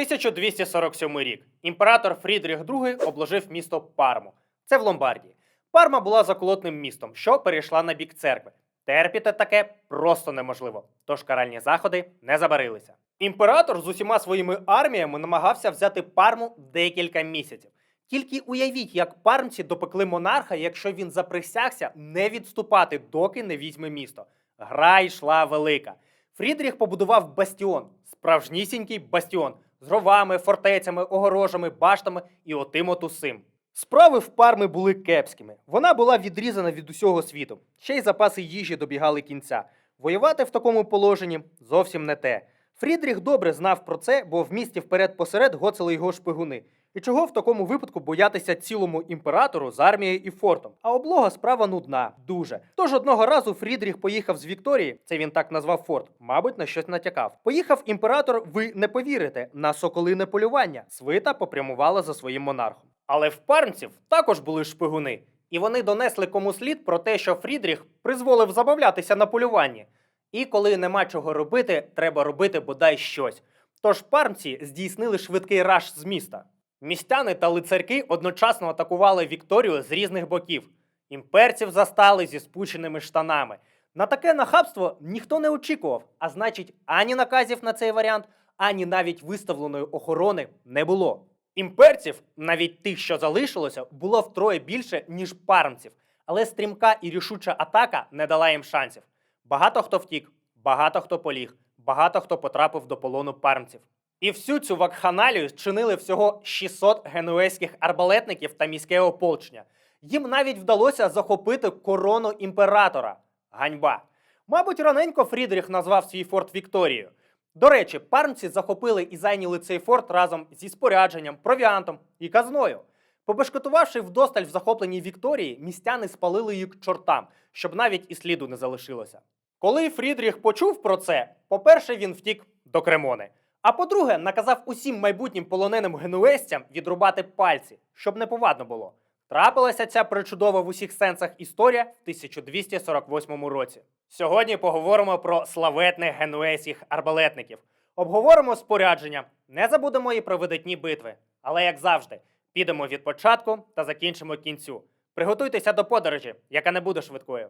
1247 рік. Імператор Фрідріх II обложив місто Парму. Це в Ломбардії. Парма була заколотним містом, що перейшла на бік церкви. Терпіти таке просто неможливо, тож каральні заходи не забарилися. Імператор з усіма своїми арміями намагався взяти Парму декілька місяців. Тільки уявіть, як пармці допекли монарха, якщо він заприсягся не відступати, доки не візьме місто. Гра йшла велика. Фрідріх побудував бастіон, справжнісінький бастіон з ровами, фортецями, огорожами, баштами і отим от усим. Справи в парми були кепськими. Вона була відрізана від усього світу. Ще й запаси їжі добігали кінця. Воювати в такому положенні зовсім не те. Фрідріх добре знав про це, бо в місті вперед-посеред гоцали його шпигуни. І чого в такому випадку боятися цілому імператору з армією і фортом? А облога справа нудна, дуже. Тож одного разу Фрідріх поїхав з Вікторії, це він так назвав форт, мабуть, на щось натякав. Поїхав імператор, ви не повірите, на соколине полювання. Свита попрямувала за своїм монархом. Але в пармців також були шпигуни, і вони донесли кому слід про те, що Фрідріх призволив забавлятися на полюванні. І коли нема чого робити, треба робити бодай щось. Тож пармці здійснили швидкий раш з міста. Містяни та лицарки одночасно атакували Вікторію з різних боків. Імперців застали зі спущеними штанами. На таке нахабство ніхто не очікував, а значить, ані наказів на цей варіант, ані навіть виставленої охорони не було. Імперців, навіть тих, що залишилося, було втроє більше, ніж пармців, але стрімка і рішуча атака не дала їм шансів. Багато хто втік, багато хто поліг, багато хто потрапив до полону пармців. І всю цю вакханалію чинили всього 600 генуезьких арбалетників та міське ополчення. Їм навіть вдалося захопити корону імператора. Ганьба. Мабуть, раненько Фрідріх назвав свій форт Вікторією. До речі, пармці захопили і зайняли цей форт разом зі спорядженням, провіантом і казною. Побешкотувавши вдосталь в захопленій Вікторії, містяни спалили к чортам, щоб навіть і сліду не залишилося. Коли Фрідріх почув про це, по-перше, він втік до Кремони. А по-друге, наказав усім майбутнім полоненим генуезцям відрубати пальці, щоб не повадно було. Трапилася ця причудова в усіх сенсах історія в 1248 році. Сьогодні поговоримо про славетних генуезьких арбалетників. Обговоримо спорядження, не забудемо і про видатні битви. Але як завжди, підемо від початку та закінчимо кінцю. Приготуйтеся до подорожі, яка не буде швидкою.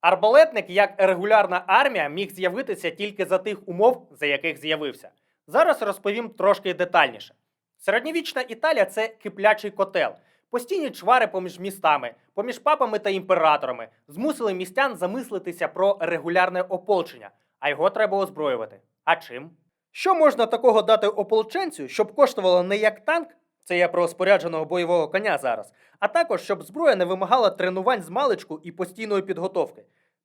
Арбалетник як регулярна армія міг з'явитися тільки за тих умов, за яких з'явився. Зараз розповім трошки детальніше. Середньовічна Італія це киплячий котел. Постійні чвари поміж містами, поміж папами та імператорами змусили містян замислитися про регулярне ополчення, а його треба озброювати. А чим? Що можна такого дати ополченцю, щоб коштувало не як танк, це я про спорядженого бойового коня зараз, а також щоб зброя не вимагала тренувань з маличку і постійної підготовки.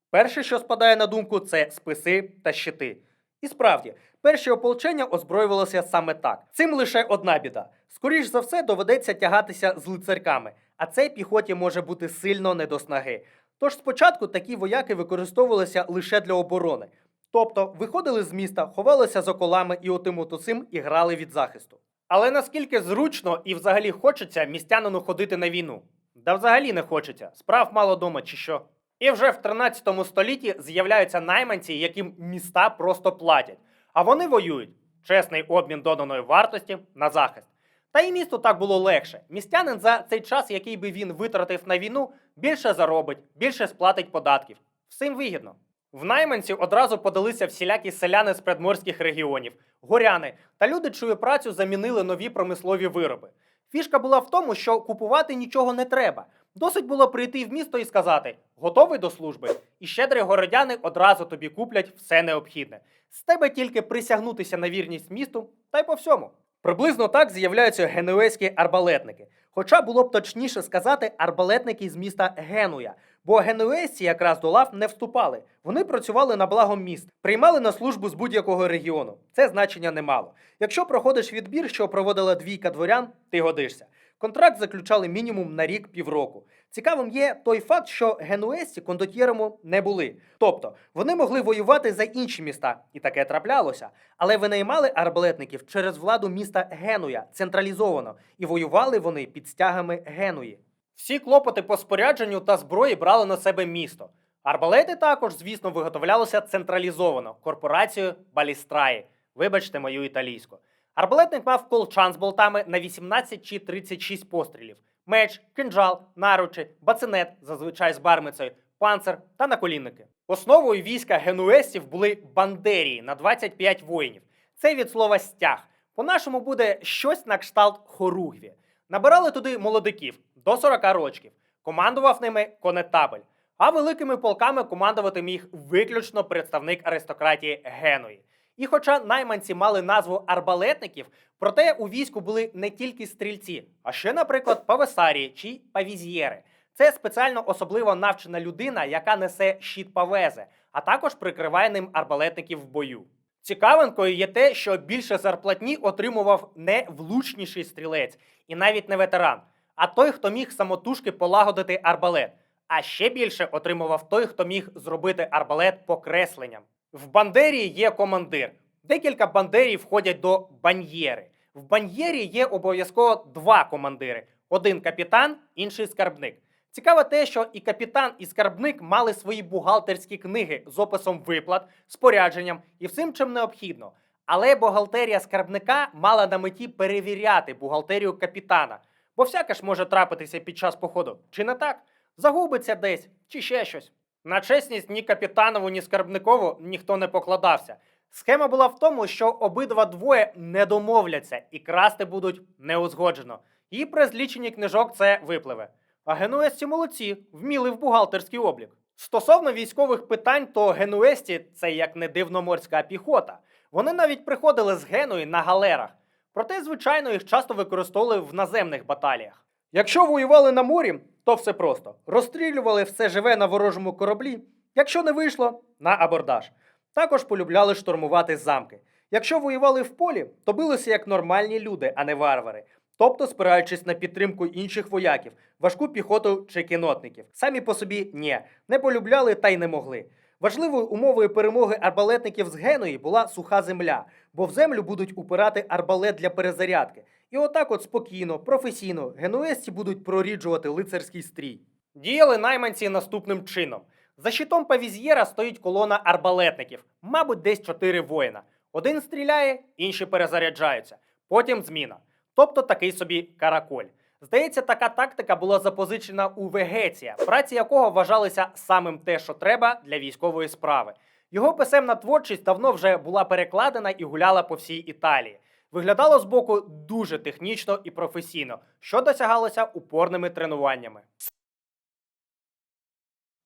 Перше, що спадає на думку, це списи та щити. І справді, перші ополчення озброювалося саме так. Цим лише одна біда. Скоріш за все, доведеться тягатися з лицарками, а це піхоті може бути сильно не до снаги. Тож спочатку такі вояки використовувалися лише для оборони. Тобто виходили з міста, ховалися за колами і отим от усім і грали від захисту. Але наскільки зручно і взагалі хочеться містянину ходити на війну? Да взагалі не хочеться. Справ мало дома чи що. І вже в 13 столітті з'являються найманці, яким міста просто платять. А вони воюють. Чесний обмін доданої вартості на захист. Та й місту так було легше. Містянин за цей час, який би він витратив на війну, більше заробить, більше сплатить податків. Всім вигідно. В найманців одразу подалися всілякі селяни з предморських регіонів, горяни та люди, чию працю замінили нові промислові вироби. Фішка була в тому, що купувати нічого не треба. Досить було прийти в місто і сказати: готовий до служби, і щедрі городяни одразу тобі куплять все необхідне. З тебе тільки присягнутися на вірність місту, та й по всьому. Приблизно так з'являються генуезькі арбалетники. Хоча було б точніше сказати арбалетники з міста Генуя, бо генуезці якраз до лав не вступали. Вони працювали на благо міст, приймали на службу з будь-якого регіону. Це значення не мало. Якщо проходиш відбір, що проводила двійка дворян, ти годишся. Контракт заключали мінімум на рік півроку. Цікавим є той факт, що генуезці кондотьєрами не були. Тобто вони могли воювати за інші міста, і таке траплялося. Але винаймали арбалетників через владу міста Генуя централізовано, і воювали вони під стягами Генуї. Всі клопоти по спорядженню та зброї брали на себе місто. Арбалети також, звісно, виготовлялися централізовано корпорацією Балістраї. Вибачте мою італійську. Арбалетник мав колчан з болтами на 18 чи 36 пострілів, меч, кинджал, наручі, бацинет, зазвичай з бармицею, панцир та наколінники. Основою війська генуестів були бандерії на 25 воїнів. Це від слова стяг. По-нашому буде щось на кшталт хоругві. Набирали туди молодиків до 40 рочків. Командував ними конетабель. А великими полками командувати міг виключно представник аристократії Генуї. І хоча найманці мали назву арбалетників, проте у війську були не тільки стрільці, а ще, наприклад, павесарії чи павізьєри. Це спеціально особливо навчена людина, яка несе щит павезе, а також прикриває ним арбалетників в бою. Цікавинкою є те, що більше зарплатні отримував не влучніший стрілець і навіть не ветеран, а той, хто міг самотужки полагодити арбалет. А ще більше отримував той, хто міг зробити арбалет покресленням. В бандерії є командир. Декілька бандерів входять до баньєри. В баньєрі є обов'язково два командири: один капітан, інший скарбник. Цікаво те, що і капітан, і скарбник мали свої бухгалтерські книги з описом виплат, спорядженням і всім, чим необхідно. Але бухгалтерія скарбника мала на меті перевіряти бухгалтерію капітана, бо всяке ж може трапитися під час походу, чи не так? Загубиться десь, чи ще щось. На чесність ні капітанову, ні скарбникову ніхто не покладався. Схема була в тому, що обидва двоє не домовляться і красти будуть неузгоджено. І при зліченні книжок це випливе. А генуесці молодці, вміли в бухгалтерський облік. Стосовно військових питань, то генуесті це як не дивно морська піхота. Вони навіть приходили з Генуї на галерах. Проте, звичайно, їх часто використовували в наземних баталіях. Якщо воювали на морі, то все просто: розстрілювали все живе на ворожому кораблі. Якщо не вийшло, на абордаж. Також полюбляли штурмувати замки. Якщо воювали в полі, то билися як нормальні люди, а не варвари. Тобто спираючись на підтримку інших вояків, важку піхоту чи кінотників. Самі по собі ні, не полюбляли та й не могли. Важливою умовою перемоги арбалетників з Геної була суха земля, бо в землю будуть упирати арбалет для перезарядки. І отак, от спокійно, професійно, генуезці будуть проріджувати лицарський стрій. Діяли найманці наступним чином. За щитом павізьєра стоїть колона арбалетників, мабуть, десь чотири воїна. Один стріляє, інші перезаряджаються. Потім зміна. Тобто такий собі караколь. Здається, така тактика була запозичена у Вегеція, праці якого вважалися самим те, що треба для військової справи. Його писемна творчість давно вже була перекладена і гуляла по всій Італії. Виглядало збоку дуже технічно і професійно, що досягалося упорними тренуваннями.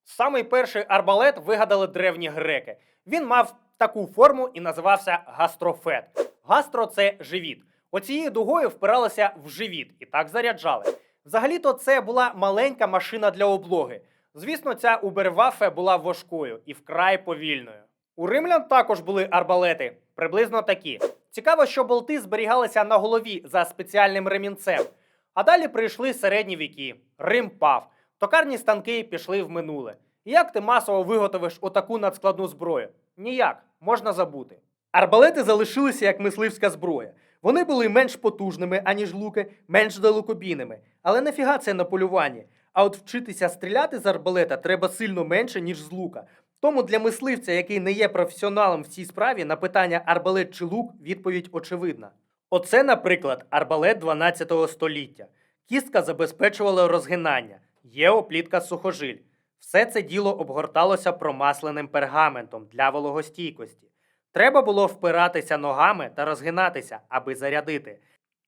Самий перший арбалет вигадали древні греки. Він мав таку форму і називався гастрофет. Гастро це живіт. Оцією дугою впиралися в живіт і так заряджали. Взагалі-то це була маленька машина для облоги. Звісно, ця Убервафе була важкою і вкрай повільною. У римлян також були арбалети, приблизно такі. Цікаво, що болти зберігалися на голові за спеціальним ремінцем. А далі прийшли середні віки. Рим пав. Токарні станки пішли в минуле. Як ти масово виготовиш отаку надскладну зброю? Ніяк, можна забути. Арбалети залишилися як мисливська зброя. Вони були менш потужними, аніж луки, менш далекобійними. Але нафіга це на полюванні. А от вчитися стріляти з арбалета треба сильно менше, ніж з лука. Тому для мисливця, який не є професіоналом в цій справі, на питання арбалет чи лук відповідь очевидна. Оце, наприклад, арбалет 12 століття. Кістка забезпечувала розгинання, є оплітка сухожиль. Все це діло обгорталося промасленим пергаментом для вологостійкості. Треба було впиратися ногами та розгинатися, аби зарядити.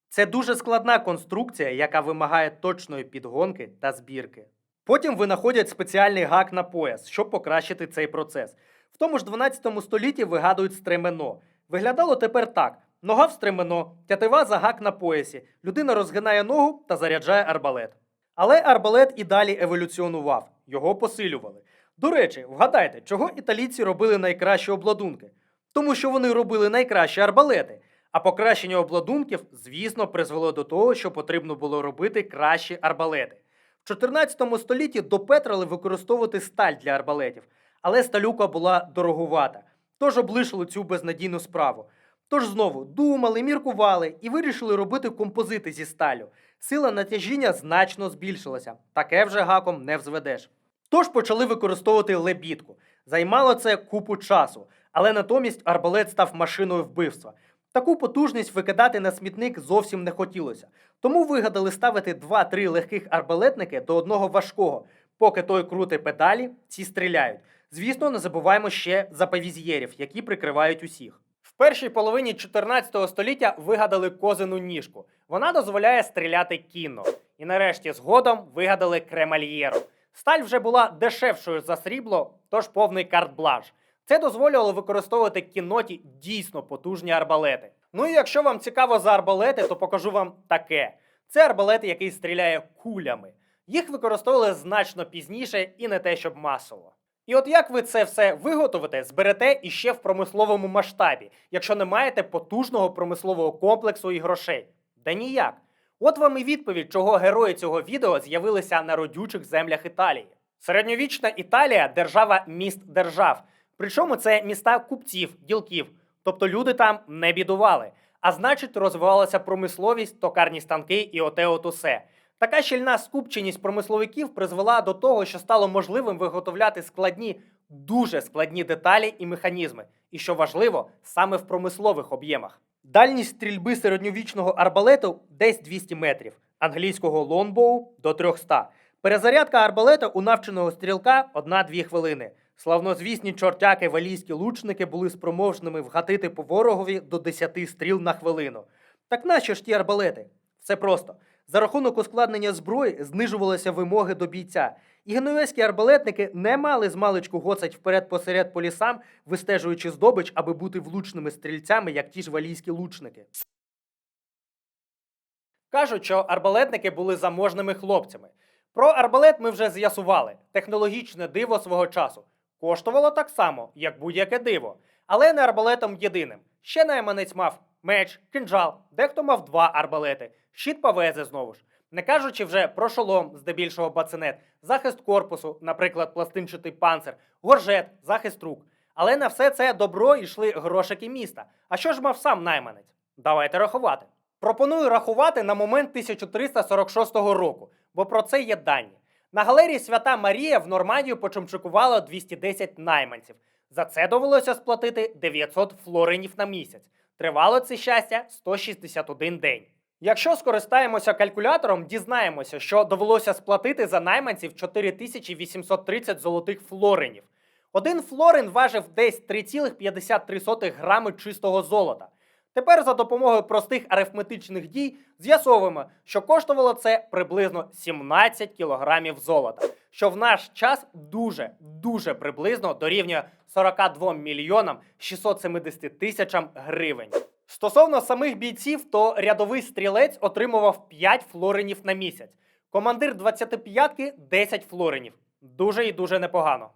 Це дуже складна конструкція, яка вимагає точної підгонки та збірки. Потім винаходять спеціальний гак на пояс, щоб покращити цей процес. В тому ж 12 столітті вигадують стремено. Виглядало тепер так: нога в стремено, тятива за гак на поясі, людина розгинає ногу та заряджає арбалет. Але арбалет і далі еволюціонував, його посилювали. До речі, вгадайте, чого італійці робили найкращі обладунки? Тому що вони робили найкращі арбалети. А покращення обладунків, звісно, призвело до того, що потрібно було робити кращі арбалети. В 14 столітті допетрили використовувати сталь для арбалетів, але сталюка була дороговата, тож облишили цю безнадійну справу. Тож знову думали, міркували і вирішили робити композити зі сталю. Сила натяжіння значно збільшилася. Таке вже гаком не взведеш. Тож почали використовувати лебідку. Займало це купу часу, але натомість арбалет став машиною вбивства. Таку потужність викидати на смітник зовсім не хотілося. Тому вигадали ставити 2-3 легких арбалетники до одного важкого. Поки той крути педалі, ці стріляють. Звісно, не забуваємо ще за павізьєрів, які прикривають усіх. В першій половині 14 століття вигадали козину ніжку. Вона дозволяє стріляти кінно. І нарешті згодом вигадали кремальєру. Сталь вже була дешевшою за срібло, тож повний карт-бланш. Це дозволювало використовувати кінноті дійсно потужні арбалети. Ну і якщо вам цікаво за арбалети, то покажу вам таке: це арбалет, який стріляє кулями. Їх використовували значно пізніше і не те, щоб масово. І от як ви це все виготовите, зберете іще в промисловому масштабі, якщо не маєте потужного промислового комплексу і грошей? Да ніяк. От вам і відповідь, чого герої цього відео з'явилися на родючих землях Італії. Середньовічна Італія держава міст держав. Причому це міста купців, ділків. Тобто люди там не бідували. А значить, розвивалася промисловість, токарні станки і оте от усе. Така щільна скупченість промисловиків призвела до того, що стало можливим виготовляти складні, дуже складні деталі і механізми. І що важливо, саме в промислових об'ємах. Дальність стрільби середньовічного арбалету десь 200 метрів, англійського лонбоу до 300. Перезарядка арбалета у навченого стрілка 1-2 хвилини. Славнозвісні чортяки валійські лучники були спроможними вгатити по ворогові до 10 стріл на хвилину. Так нащо ж ті арбалети? Все просто. За рахунок ускладнення зброї знижувалися вимоги до бійця, і генуезькі арбалетники не мали змалечку гоцать вперед посеред по лісам, вистежуючи здобич, аби бути влучними стрільцями, як ті ж валійські лучники. Кажуть, що арбалетники були заможними хлопцями. Про арбалет ми вже з'ясували. Технологічне диво свого часу. Коштувало так само, як будь-яке диво, але не арбалетом єдиним. Ще найманець мав меч, кинджал, дехто мав два арбалети, щит павези знову ж. Не кажучи вже про шолом, здебільшого бацинет, захист корпусу, наприклад, пластинчатий панцир, горжет, захист рук. Але на все це добро йшли грошики міста. А що ж мав сам найманець? Давайте рахувати. Пропоную рахувати на момент 1346 року, бо про це є дані. На галерії Свята Марія в Нормандію почимчикувало 210 найманців. За це довелося сплатити 900 флоринів на місяць. Тривало це щастя 161 день. Якщо скористаємося калькулятором, дізнаємося, що довелося сплатити за найманців 4830 золотих флоринів. Один флорин важив десь 3,53 грами чистого золота. Тепер за допомогою простих арифметичних дій з'ясовуємо, що коштувало це приблизно 17 кілограмів золота, що в наш час дуже дуже приблизно дорівнює 42 мільйонам 670 тисячам гривень. Стосовно самих бійців, то рядовий стрілець отримував 5 флоринів на місяць, командир 25-ки 10 флоринів. Дуже і дуже непогано.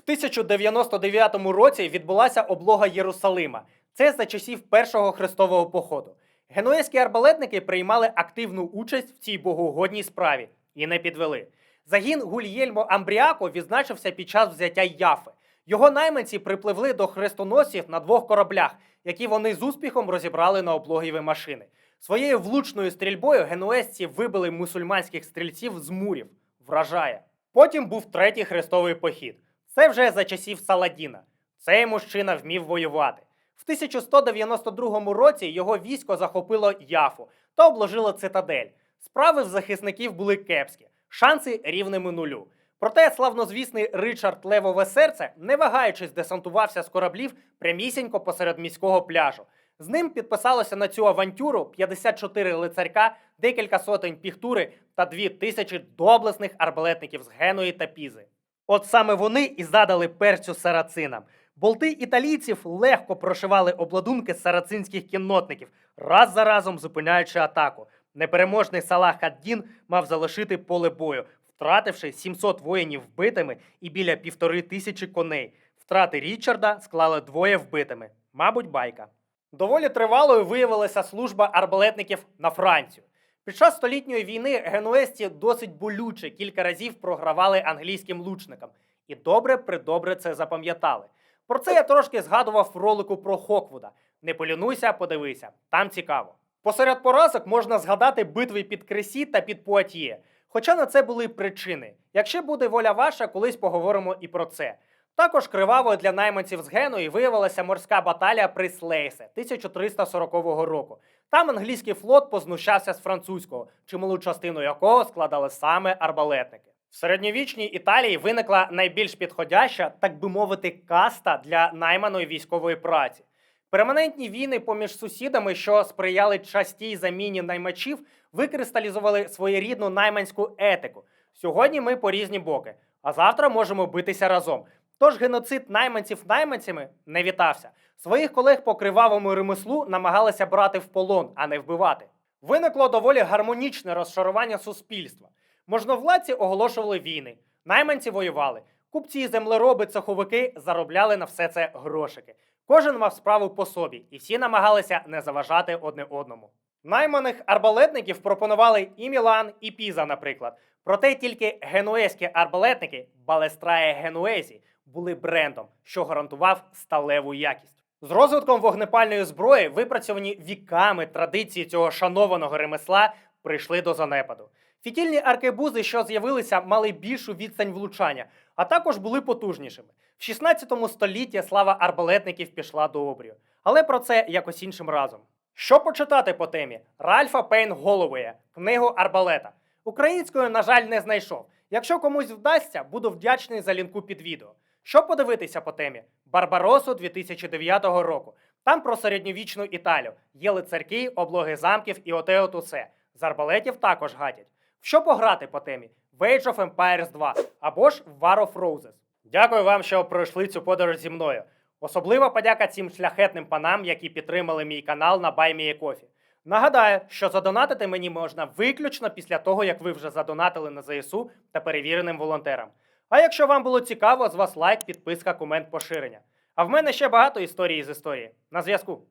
В 1099 році відбулася облога Єрусалима. Це за часів першого хрестового походу. Генуезькі арбалетники приймали активну участь в цій богоугодній справі і не підвели. Загін Гульєльмо Амбріако відзначився під час взяття Яфи. Його найманці припливли до хрестоносців на двох кораблях, які вони з успіхом розібрали на облогіві машини. Своєю влучною стрільбою генуезці вибили мусульманських стрільців з мурів. Вражає. Потім був третій хрестовий похід. Це вже за часів Саладіна. Цей мужчина вмів воювати. В 1192 році його військо захопило Яфу та обложило цитадель. Справи в захисників були кепські, шанси рівними нулю. Проте славнозвісний Ричард Левове серце, не вагаючись, десантувався з кораблів прямісінько посеред міського пляжу. З ним підписалося на цю авантюру 54 лицарька, декілька сотень піхтури та дві тисячі доблесних арбалетників з Геної та Пізи. От саме вони і задали перцю сарацинам. Болти італійців легко прошивали обладунки сарацинських кіннотників, раз за разом зупиняючи атаку. Непереможний Салах ад-Дін мав залишити поле бою, втративши 700 воїнів вбитими і біля півтори тисячі коней. Втрати Річарда склали двоє вбитими. Мабуть, байка. Доволі тривалою виявилася служба арбалетників на Францію. Під час столітньої війни генуезці досить болюче кілька разів програвали англійським лучникам. І добре придобре це запам'ятали. Про це я трошки згадував в ролику про Хоквуда. Не полінуйся, подивися, там цікаво. Посеред поразок можна згадати битви під Кресі та під Пуатьє. Хоча на це були причини. Якщо буде воля ваша, колись поговоримо і про це. Також кривавою для найманців з Генуї виявилася морська баталія при Слейсе 1340 року. Там англійський флот познущався з французького, чималу частину якого складали саме арбалетники. В середньовічній Італії виникла найбільш підходяща, так би мовити, каста для найманої військової праці. Перманентні війни поміж сусідами, що сприяли частій заміні наймачів, викристалізували своєрідну найманську етику. Сьогодні ми по різні боки, а завтра можемо битися разом. Тож геноцид найманців найманцями не вітався. Своїх колег по кривавому ремеслу намагалися брати в полон, а не вбивати. Виникло доволі гармонічне розшарування суспільства. Можновладці оголошували війни, найманці воювали, купці, землероби, цеховики заробляли на все це грошики. Кожен мав справу по собі, і всі намагалися не заважати одне одному. Найманих арбалетників пропонували і Мілан, і Піза, наприклад. Проте тільки генуезькі арбалетники Балестрає Генуезі були брендом, що гарантував сталеву якість. З розвитком вогнепальної зброї, випрацьовані віками традиції цього шанованого ремесла, прийшли до занепаду. Фітільні аркебузи, що з'явилися, мали більшу відстань влучання, а також були потужнішими. В 16 столітті слава арбалетників пішла до обрію. Але про це якось іншим разом. Що почитати по темі? Ральфа Пейн Головея, книгу Арбалета. Українською, на жаль, не знайшов. Якщо комусь вдасться, буду вдячний за лінку під відео. Що подивитися по темі? Барбаросу 2009 року. Там про середньовічну Італію. Є лицарки, облоги замків і оте от усе. З арбалетів також гатять. В що пограти по темі? Age of Empires 2 або ж War of Roses. Дякую вам, що пройшли цю подорож зі мною. Особлива подяка цим шляхетним панам, які підтримали мій канал на BuyMeACoffee. Нагадаю, що задонатити мені можна виключно після того, як ви вже задонатили на ЗСУ та перевіреним волонтерам. А якщо вам було цікаво, з вас лайк, підписка, комент, поширення. А в мене ще багато історій з історії. На зв'язку.